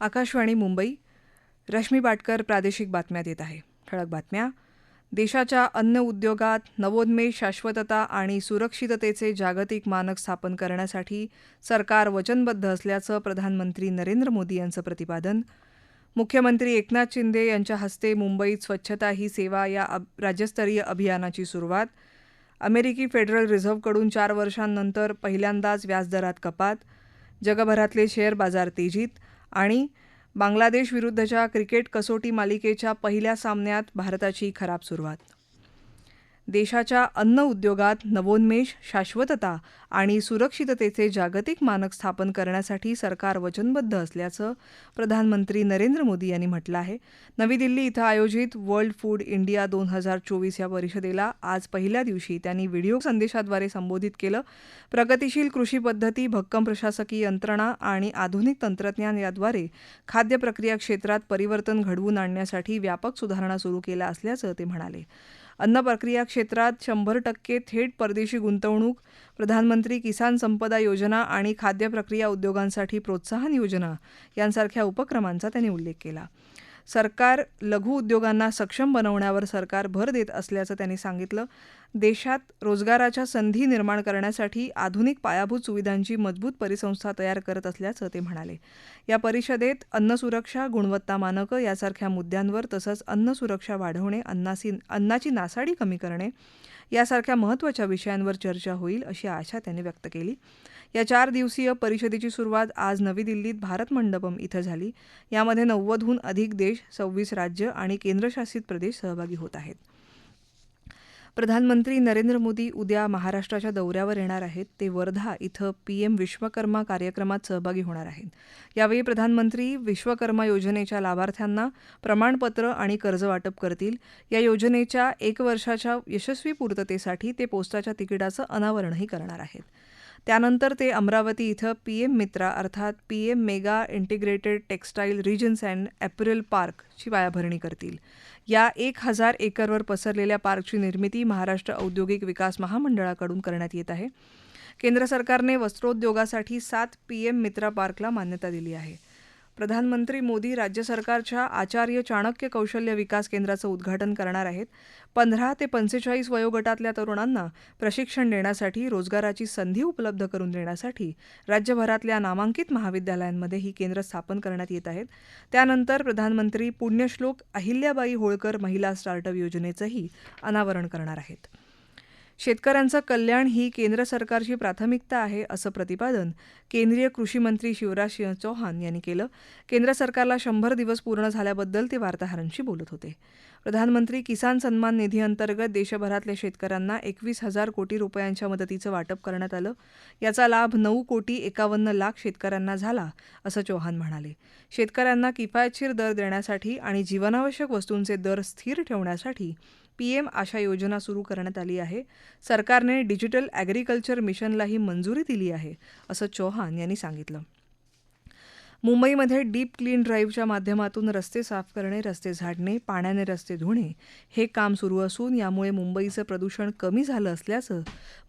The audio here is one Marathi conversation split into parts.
आकाशवाणी मुंबई रश्मी बाटकर प्रादेशिक बातम्या देत आहे. ठळक बातम्या. देशाच्या अन्न उद्योगात नवोन्मेष शाश्वतता आणि सुरक्षिततेचे जागतिक मानक स्थापन करण्यासाठी सरकार वचनबद्ध असल्याचं प्रधानमंत्री नरेंद्र मोदी यांचं प्रतिपादन. मुख्यमंत्री एकनाथ शिंदे यांच्या हस्ते मुंबईत स्वच्छता ही सेवा या अब राज्यस्तरीय अभियानाची सुरुवात. अमेरिकी फेडरल रिझर्व्हकडून चार वर्षांनंतर पहिल्यांदाच व्याजदरात कपात. जगभरातले शेअर बाजार तेजीत. आणि बांगलादेशविरुद्धच्या क्रिकेट कसोटी मालिकेच्या पहिल्या सामन्यात भारताची खराब सुरुवात. देशाच्या अन्न उद्योगात नवोन्मेष शाश्वतता आणि सुरक्षिततेचे जागतिक मानक स्थापन करण्यासाठी सरकार वचनबद्ध असल्याचं प्रधानमंत्री नरेंद्र मोदी यांनी म्हटलं आहे. नवी दिल्ली इथं आयोजित वर्ल्ड फूड इंडिया दोन हजार चोवीस या परिषदेला आज पहिल्या दिवशी त्यांनी व्हिडिओ संदेशाद्वारे संबोधित केलं. प्रगतीशील कृषी पद्धती भक्कम प्रशासकीय यंत्रणा आणि आधुनिक तंत्रज्ञान याद्वारे खाद्य प्रक्रिया क्षेत्रात परिवर्तन घडवून आणण्यासाठी व्यापक सुधारणा सुरू केल्या असल्याचं ते म्हणाले. अन्न प्रक्रिया क्षेत्रात शंभर टक्के थेट परदेशी गुंतवणूक प्रधानमंत्री किसान संपदा योजना आणि खाद्य प्रक्रिया उद्योगांसाठी प्रोत्साहन योजना यांसारख्या उपक्रमांचा त्यांनी उल्लेख केला. सरकार लघु उद्योगांना सक्षम बनवण्यावर सरकार भर देत असल्याचं त्यांनी सांगितलं. देशात रोजगाराच्या संधी निर्माण करण्यासाठी आधुनिक पायाभूत सुविधांची मजबूत परिसंस्था तयार करत असल्याचं ते म्हणाले. या परिषदेत अन्नसुरक्षा गुणवत्ता मानकं यासारख्या मुद्द्यांवर तसंच अन्नसुरक्षा वाढवणे अन्नासी अन्नाची नासाडी कमी करणे यासारख्या महत्त्वाच्या विषयांवर चर्चा होईल अशी आशा त्यांनी व्यक्त केली. या चार दिवसीय परिषदेची सुरुवात आज नवी दिल्लीत भारत मंडपम इथं झाली. यामध्ये नव्वदहून अधिक देश सव्वीस राज्य आणि केंद्रशासित प्रदेश सहभागी होत आहेत. प्रधानमंत्री नरेंद्र मोदी उद्या महाराष्ट्राच्या दौऱ्यावर येणार आहेत. ते वर्धा इथं पीएम विश्वकर्मा कार्यक्रमात सहभागी होणार आहेत. यावेळी प्रधानमंत्री विश्वकर्मा योजनेच्या लाभार्थ्यांना प्रमाणपत्र आणि कर्ज वाटप करतील. या योजनेच्या एक वर्षाच्या यशस्वी पूर्ततेसाठी ते पोस्टाच्या तिकिटाचं अनावरणही करणार आहेत. त्यानंतर ते अमरावती इथं पीएम मित्रा अर्थात PM mega integrated textile regions and apparel पार्कची पायाभरणी करतील. या एक हजार एकरवर पसरलेल्या पार्कची निर्मिती महाराष्ट्र औद्योगिक विकास महामंडळाकडून करण्यात येत आहे. केंद्र सरकारने वस्त्रोद्योगासाठी सात पीएम मित्रा पार्कला मान्यता दिली आहे. प्रधानमंत्री मोदी राज्य सरकारच्या आचार्य चाणक्य कौशल्य विकास केंद्राचं उद्घाटन करणार आहेत. पंधरा ते पंचेचाळीस वयोगटातल्या तरुणांना प्रशिक्षण देण्यासाठी रोजगाराची संधी उपलब्ध करून देण्यासाठी राज्यभरातल्या नामांकित महाविद्यालयांमध्ये ही केंद्र स्थापन करण्यात येत आहेत. त्यानंतर प्रधानमंत्री पुण्यश्लोक अहिल्याबाई होळकर महिला स्टार्टअप योजनेचंही अनावरण करणार आहेत. शेतकऱ्यांचं कल्याण ही केंद्र सरकारची प्राथमिकता आहे असं प्रतिपादन केंद्रीय कृषी मंत्री शिवराज सिंह चौहान यांनी केलं. केंद्र सरकारला शंभर दिवस पूर्ण झाल्याबद्दल ते वार्ताहरांशी बोलत होते. प्रधानमंत्री किसान सन्मान निधी अंतर्गत देशभरातल्या शेतकऱ्यांना एकवीस हजार कोटी रुपयांच्या मदतीचं वाटप करण्यात आलं. याचा लाभ नऊ कोटी एकावन्न लाख शेतकऱ्यांना झाला असं चौहान म्हणाले. शेतकऱ्यांना किफायतशीर दर देण्यासाठी आणि जीवनावश्यक वस्तूंचे दर स्थिर ठेवण्यासाठी पीएम आशा योजना सुरू करण्यात आली आहे. सरकारने डिजिटल ॲग्रिकल्चर मिशनलाही मंजुरी दिली आहे असं चौहान यांनी सांगितलं. मुंबईमध्ये डीप क्लीन ड्राईव्हच्या माध्यमातून रस्ते साफ करणे रस्ते झाडणे पाण्याने रस्ते धुणे हे काम सुरू असून यामुळे मुंबईचं प्रदूषण कमी झालं असल्याचं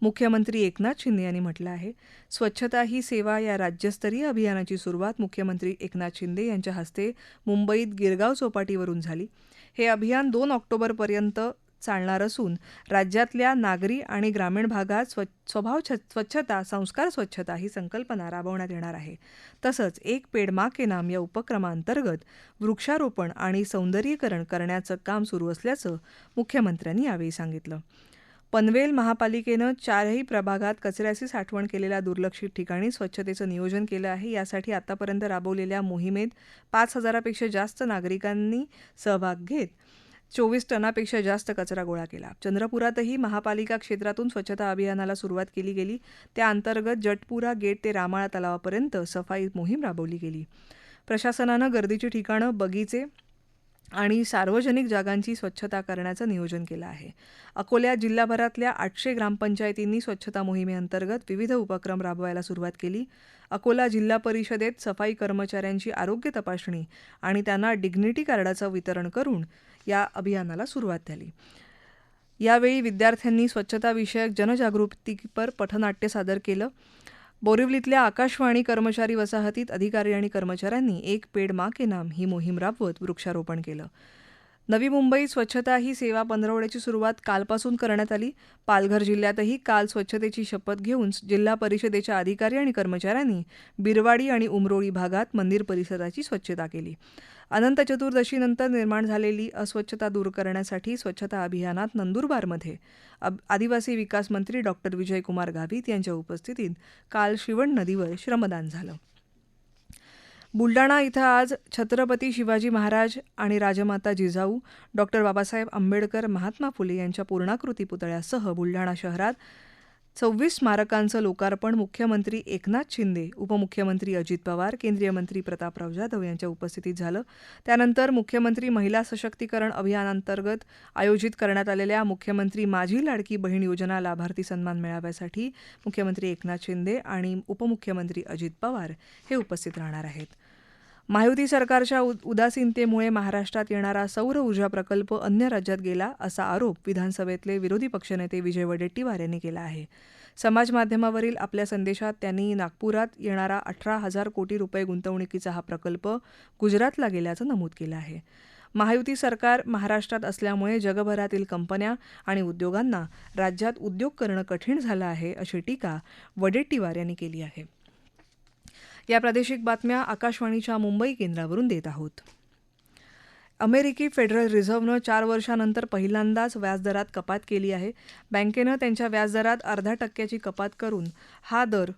मुख्यमंत्री एकनाथ शिंदे यांनी म्हटलं आहे. स्वच्छता ही सेवा या राज्यस्तरीय अभियानाची सुरुवात मुख्यमंत्री एकनाथ शिंदे यांच्या हस्ते मुंबईत गिरगाव चौपाटीवरून झाली. हे अभियान दोन ऑक्टोबरपर्यंत चालणार असून राज्यातल्या नागरी आणि ग्रामीण भागात स्व स्वभाव स्वच्छता संस्कार स्वच्छता ही संकल्पना राबवण्यात येणार आहे. तसंच एक पेड मा के नाम या उपक्रमांतर्गत वृक्षारोपण आणि सौंदर्यीकरण करण्याचं काम सुरू असल्याचं मुख्यमंत्र्यांनी यावेळी सांगितलं. पनवेल महापालिकेनं चारही प्रभागात कचऱ्याची साठवण केलेल्या दुर्लक्षित ठिकाणी स्वच्छतेचं नियोजन केलं आहे. यासाठी आतापर्यंत राबवलेल्या मोहिमेत पाच हजारापेक्षा जास्त नागरिकांनी सहभाग घेत चोवीस टनापेक्षा जास्त कचरा गोळा केला. चंद्रपुरातही महापालिका क्षेत्रातून स्वच्छता अभियानाला सुरुवात केली गेली. त्या अंतर्गत जटपुरा गेट ते रामाळा तलावापर्यंत सफाई मोहीम राबवली गेली. प्रशासनानं गर्दीची ठिकाणं बगीचे आणि सार्वजनिक जागांची स्वच्छता करण्याचं नियोजन केलं आहे. अकोल्यात जिल्हाभरातल्या आठशे ग्रामपंचायतींनी स्वच्छता मोहिमेअंतर्गत विविध उपक्रम राबवायला सुरुवात केली. अकोला जिल्हा परिषदेत सफाई कर्मचाऱ्यांची आरोग्य तपासणी आणि त्यांना डिग्निटी कार्डाचं वितरण करून या अभियानाला सुरुवात झाली. यावेळी विद्यार्थ्यांनी स्वच्छताविषयक जनजागृतीपर पथनाट्य सादर केलं. बोरिवलीतल्या आकाशवाणी कर्मचारी वसाहतीत अधिकारी आणि कर्मचाऱ्यांनी एक पेड मा के नाम ही मोहीम राबवत वृक्षारोपण केलं. नवी मुंबई स्वच्छता ही सेवा पंधरवड्याची सुरुवात कालपासून करण्यात आली. पालघर जिल्ह्यातही काल स्वच्छतेची शपथ घेऊन जिल्हा परिषदेच्या अधिकारी आणि कर्मचाऱ्यांनी बिरवाडी आणि उमरोळी भागात मंदिर परिसराची स्वच्छता केली. अनंत चतुर्दशीनंतर निर्माण झालेली अस्वच्छता दूर करण्यासाठी स्वच्छता अभियानात नंदुरबारमध्ये अब- आदिवासी विकास मंत्री डॉक्टर विजयकुमार गावित यांच्या उपस्थितीत काल शिवण नदीवर श्रमदान झालं. बुलडाणा इथं आज छत्रपती शिवाजी महाराज आणि राजमाता जिजाऊ डॉक्टर बाबासाहेब आंबेडकर महात्मा फुले यांच्या पूर्णाकृती पुतळ्यासह बुलडाणा शहरात सव्वीस स्मारकांचं लोकार्पण मुख्यमंत्री एकनाथ शिंदे उपमुख्यमंत्री अजित पवार केंद्रीय मंत्री प्रतापराव जाधव यांच्या उपस्थितीत झालं. त्यानंतर मुख्यमंत्री महिला सशक्तीकरण अभियानांतर्गत आयोजित करण्यात आलेल्या मुख्यमंत्री माझी लाडकी बहीण योजना लाभार्थी सन्मान मेळाव्यासाठी मुख्यमंत्री एकनाथ शिंदे आणि उपमुख्यमंत्री अजित पवार हे उपस्थित राहणार आहेत. महायुती सरकारच्या उद- उदासीनतेमुळे महाराष्ट्रात येणारा सौर ऊर्जा प्रकल्प अन्य राज्यात गेला असा आरोप विधानसभेतले विरोधी पक्षनेते विजय वडेट्टीवार यांनी केला आहे. समाजमाध्यमावरील आपल्या संदेशात त्यांनी नागपुरात येणारा अठरा हजार कोटी रुपये गुंतवणुकीचा हा प्रकल्प गुजरातला गेल्याचं नमूद केलं आहे. महायुती सरकार महाराष्ट्रात असल्यामुळे जगभरातील कंपन्या आणि उद्योगांना राज्यात उद्योग करणं कठीण झालं आहे अशी टीका वडेट्टीवार यांनी केली आहे. या प्रादेशिक बातम्या आकाशवाणीच्या मुंबई केंद्रावरून देत आहोत. अमेरिकी फेडरल रिझर्व्हनं चार वर्षानंतर पहिल्यांदाच व्याजदरात कपात केली आहे. बँकेनं त्यांच्या व्याजदरात अर्धा टक्क्याची कपात करून हा दर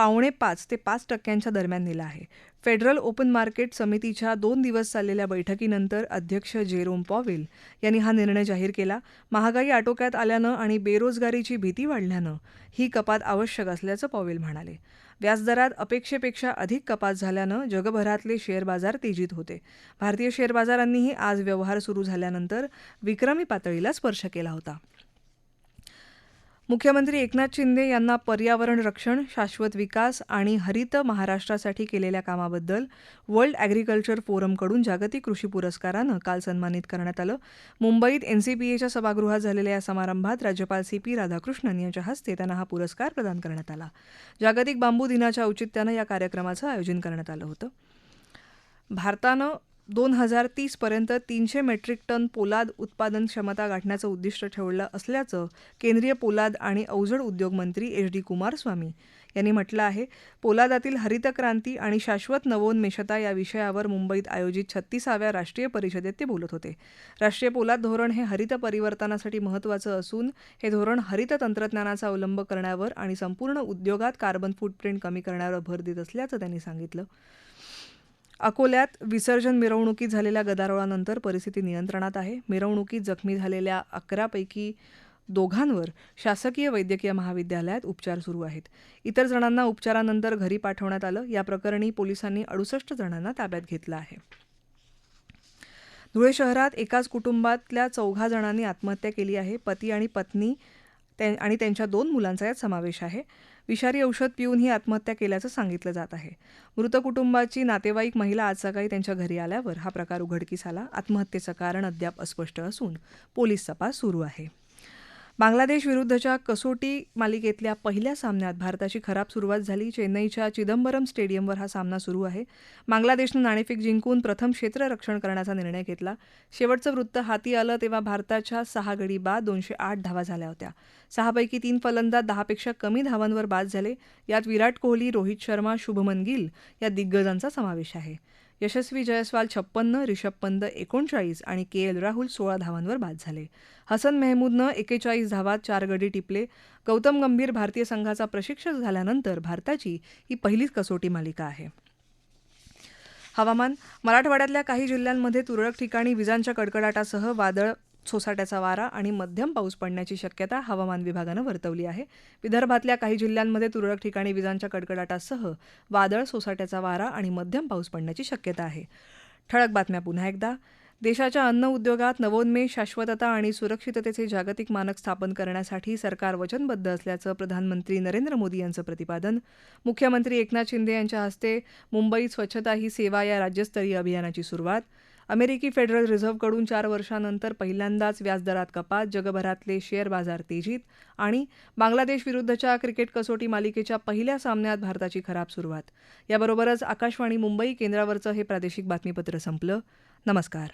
पावणे पाच ते पाच टक्क्यांच्या दरम्यान नेला आहे. फेडरल ओपन मार्केट समितीच्या दोन दिवस चाललेल्या बैठकीनंतर अध्यक्ष जेरोम पॉवेल यांनी हा निर्णय जाहीर केला. महागाई आटोक्यात आल्यानं आणि बेरोजगारीची भीती वाढल्यानं ही कपात आवश्यक असल्याचं पॉवेल म्हणाले. व्याजदरात अपेक्षेपेक्षा अधिक कपात झाल्यानं जगभरातले शेअर बाजार तेजीत होते. भारतीय शेअर बाजारांनीही आज व्यवहार सुरू झाल्यानंतर विक्रमी पातळीला स्पर्श केला होता. मुख्यमंत्री एकनाथ शिंदे यांना पर्यावरण रक्षण शाश्वत विकास आणि हरित महाराष्ट्रासाठी केलेल्या कामाबद्दल वर्ल्ड अॅग्रिकल्चर फोरमकडून जागतिक कृषी पुरस्कारानं काल सन्मानित करण्यात आलं. मुंबईत एनसीपीएच्या सभागृहात झालेल्या या समारंभात राज्यपाल सी पी राधाकृष्णन यांच्या हस्ते त्यांना हा पुरस्कार प्रदान करण्यात आला. जागतिक बांबू दिनाच्या औचित्यानं या कार्यक्रमाचं आयोजन करण्यात आलं होतं. भारतानं दोन हजार तीसपर्यंत तीनशे मेट्रिक टन पोलाद उत्पादन क्षमता गाठण्याचं उद्दिष्ट ठेवलं असल्याचं केंद्रीय पोलाद आणि अवजड उद्योग मंत्री एच डी कुमारस्वामी यांनी म्हटलं आहे. पोलादातील हरित क्रांती आणि शाश्वत नवोन्मेषता या विषयावर मुंबईत आयोजित छत्तीसाव्या राष्ट्रीय परिषदेत ते बोलत होते. राष्ट्रीय पोलाद धोरण हे हरित परिवर्तनासाठी महत्त्वाचं असून हे धोरण हरित तंत्रज्ञानाचा अवलंब करण्यावर आणि संपूर्ण उद्योगात कार्बन फूटप्रिंट कमी करण्यावर भर देत असल्याचं त्यांनी सांगितलं. अकोल्यात विसर्जन मिरवणुकीत झालेल्या गदारोळानंतर परिस्थिती नियंत्रणात आहे. मिरवणुकीत जखमी झालेल्या अकरापैकी दोघांवर शासकीय वैद्यकीय महाविद्यालयात उपचार सुरू आहेत. इतर जणांना उपचारानंतर घरी पाठवण्यात आलं. या प्रकरणी पोलिसांनी अडुसष्ट जणांना ताब्यात घेतलं आहे. धुळे शहरात एकाच कुटुंबातल्या चौघा जणांनी आत्महत्या केली आहे. पती आणि पत्नी आणि त्यांच्या दोन मुलांचा यात समावेश आहे. विषारी औषध पिऊन ही आत्महत्या केल्याचं सांगितलं जात आहे. मृत कुटुंबाची नातेवाईक महिला आज सकाळी त्यांच्या घरी आल्यावर हा प्रकार उघडकीस आला. आत्महत्येचं कारण अद्याप अस्पष्ट असून पोलीस तपास सुरू आहे. बांगलादेश विरुद्धच्या कसोटी मालिकेतल्या पहिल्या सामन्यात भारताची खराब सुरुवात झाली. चेन्नईच्या चिदंबरम स्टेडियमवर हा सामना सुरू आहे. बांगलादेशनं नाणेफेक जिंकून प्रथम क्षेत्ररक्षण करण्याचा निर्णय घेतला. शेवटचं वृत्त हाती आलं तेव्हा भारताच्या सहा गडी बाद दोनशे आठ धावा झाल्या होत्या. सहापैकी तीन फलंदाज दहापेक्षा कमी धावांवर बाद झाले. यात विराट कोहली रोहित शर्मा शुभमन गिल या दिग्गजांचा समावेश आहे. यशस्वी जयस्वाल छप्पन्न रिषभ पंत एकोणचाळीस आणि के एल राहुल सोळा धावांवर बाद झाले. हसन मेहमूदनं एकेचाळीस धावात चार गडी टिपले. गौतम गंभीर भारतीय संघाचा प्रशिक्षक झाल्यानंतर भारताची ही पहिलीच कसोटी मालिका आहे. हवामान मराठवाड्यातल्या काही जिल्ह्यांमध्ये तुरळक ठिकाणी विजांच्या कडकडाटासह वादळ सोसाट्याचा वारा आणि मध्यम पाऊस पडण्याची शक्यता हवामान विभागानं वर्तवली आहे. विदर्भातल्या काही जिल्ह्यांमध्ये तुरळक ठिकाणी विजांच्या कडकडाटासह वादळ सोसाट्याचा वारा आणि मध्यम पाऊस पडण्याची शक्यता आहे. ठळक बातम्या पुन्हा एकदा. देशाच्या अन्न उद्योगात नवोन्मेष शाश्वतता आणि सुरक्षिततेचे जागतिक मानक स्थापन करण्यासाठी सरकार वचनबद्ध असल्याचं प्रधानमंत्री नरेंद्र मोदी यांचं प्रतिपादन. मुख्यमंत्री एकनाथ शिंदे यांच्या हस्ते मुंबईत स्वच्छता ही सेवा या राज्यस्तरीय अभियानाची सुरुवात. अमेरिकी फेडरल रिझर्व्हकडून चार वर्षांनंतर पहिल्यांदाच व्याजदरात कपात जगभरातले शेअर बाजार तेजीत आणि बांगलादेश विरुद्धच्या क्रिकेट कसोटी मालिकेच्या पहिल्या सामन्यात भारताची खराब सुरुवात. याबरोबरच आकाशवाणी मुंबई केंद्रावरचं हे प्रादेशिक बातमीपत्र संपलं. नमस्कार.